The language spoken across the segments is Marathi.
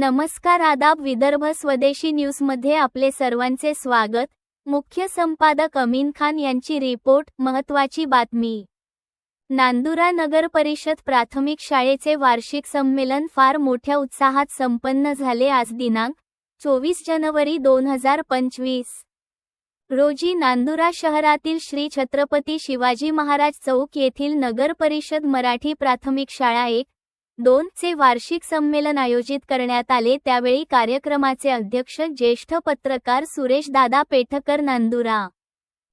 नमस्कार आदाब विदर्भ स्वदेशी न्यूजमध्ये आपले सर्वांचे स्वागत. मुख्य संपादक अमीन खान यांची रिपोर्ट महत्वाची बातमी. नांदुरा नगर परिषद प्राथमिक शाळेचे वार्षिक संमेलन फार मोठ्या उत्साहात संपन्न झाले आज दिनांक चोवीस जानेवारी दोन हजार पंचवीस. रोजी नांदुरा शहरातील श्री छत्रपती शिवाजी महाराज चौक येथील नगर परिषद मराठी प्राथमिक शाळा एक दोन चे वार्षिक संमेलन आयोजित करण्यात आले. त्यावेळी कार्यक्रमाचे अध्यक्ष ज्येष्ठ पत्रकार सुरेश दादा पेठकर नांदुरा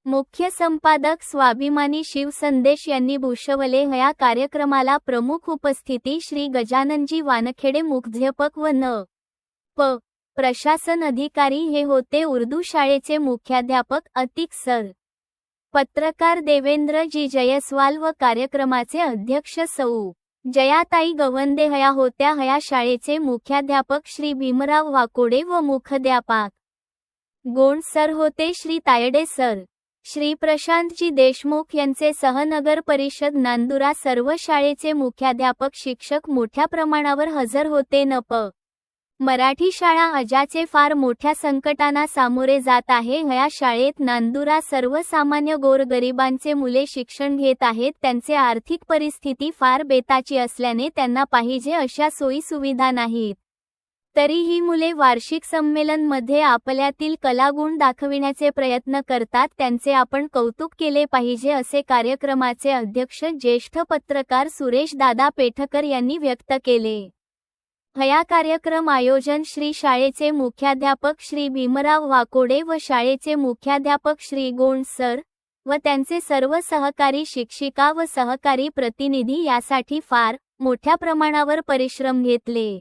मुख्य संपादक स्वाभिमानी शिवसंदेश यांनी भूषवले. या कार्यक्रमाला प्रमुख उपस्थिती श्री गजाननजी वानखेडे मुख्याध्यापक व न प प्रशासन अधिकारी हे होते. उर्दू शाळेचे मुख्याध्यापक अतिक सर पत्रकार देवेंद्रजी जयस्वाल व कार्यक्रमाचे अध्यक्ष सौ जयाताई गवंदे हया होत्या हया शाळेचे मुख्याध्यापक श्री भीमराव वाकोडे व मुख्याध्यापक गोंड सर होते श्री तायडे सर. श्री प्रशांतजी देशमुख यांचे सहनगर परिषद नांदुरा सर्व शाळेचे मुख्याध्यापक शिक्षक मोठ्या प्रमाणावर हजर होते न प. मराठी शाळा अजाचे फार मोठ्या संकटांना सामोरे जात आहे. ह्या शाळेत नांदुरा सर्वसामान्य गोरगरिबांचे मुले शिक्षण घेत आहेत. त्यांचे आर्थिक परिस्थिती फार बेताची असल्याने त्यांना पाहिजे अशा सोयी सुविधा नाहीत. तरी ही मुले वार्षिक संमेलनमध्ये आपल्यातील कलागुण दाखविण्याचे प्रयत्न करतात. त्यांचे आपण कौतुक केले पाहिजे असे कार्यक्रमाचे अध्यक्ष ज्येष्ठ पत्रकार सुरेश दादा पेठकर यांनी व्यक्त केले. हया कार्यक्रम आयोजन श्री शाळेचे मुख्याध्यापक श्री भीमराव वाकोडे व शाळेचे मुख्याध्यापक श्री गोंड सर व त्यांचे सर्व सहकारी शिक्षिका व सहकारी प्रतिनिधी यासाठी फार मोठ्या प्रमाणावर परिश्रम घेतले.